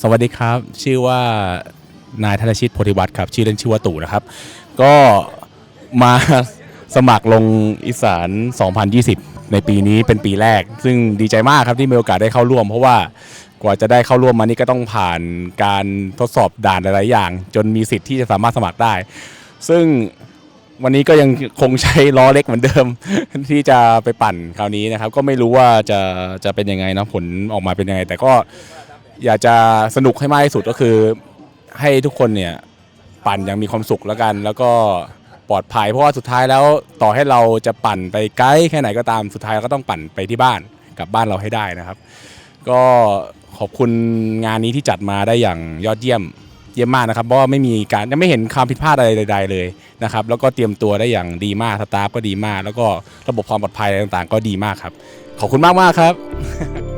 สวัสดีครับ ชื่อว่านายธนชิตโพธิวัตรครับ ชื่อเล่นชื่อว่าตู่นะครับ ก็มาสมัครลงอีสาน 2020 ในปีนี้เป็นปีแรก ซึ่งดีใจมากครับที่มีโอกาสได้เข้าร่วม เพราะว่ากว่าจะได้เข้าร่วมมานี่ก็ต้องผ่านการทดสอบด่านหลาย ๆ อย่าง จนมีสิทธิ์ที่จะสามารถสมัครได้ ซึ่งวันนี้ก็ยังคงใช้ล้อเล็กเหมือนเดิม ที่จะไปปั่นคราวนี้นะครับ ก็ไม่รู้ว่าจะจะเป็นยังไงนะผลออกมาเป็นยังไง แต่ก็ อยากจะสนุกให้มากที่สุดก็คือ ให้ทุกคนเนี่ยปั่นอย่างมีความสุขแล้วกัน แล้วก็ปลอดภัยเพราะว่าสุดท้ายแล้วต่อให้เราจะปั่นไปไกลแค่ไหนก็ตามสุดท้ายเราก็ต้องปั่นไปที่บ้านกลับบ้านเราให้ได้นะครับ ก็ขอบคุณงานนี้ที่จัดมาได้อย่างยอดเยี่ยมเยี่ยมมากนะครับเพราะว่าไม่มีการยังไม่เห็นความผิดพลาดอะไรใด ๆ เลยนะครับแล้วก็เตรียมตัวได้อย่างดีมากสตาฟก็ดีมาก แล้วก็ระบบความปลอดภัยอะไรต่างๆ ก็ดีมากครับ ขอบคุณมากมากครับ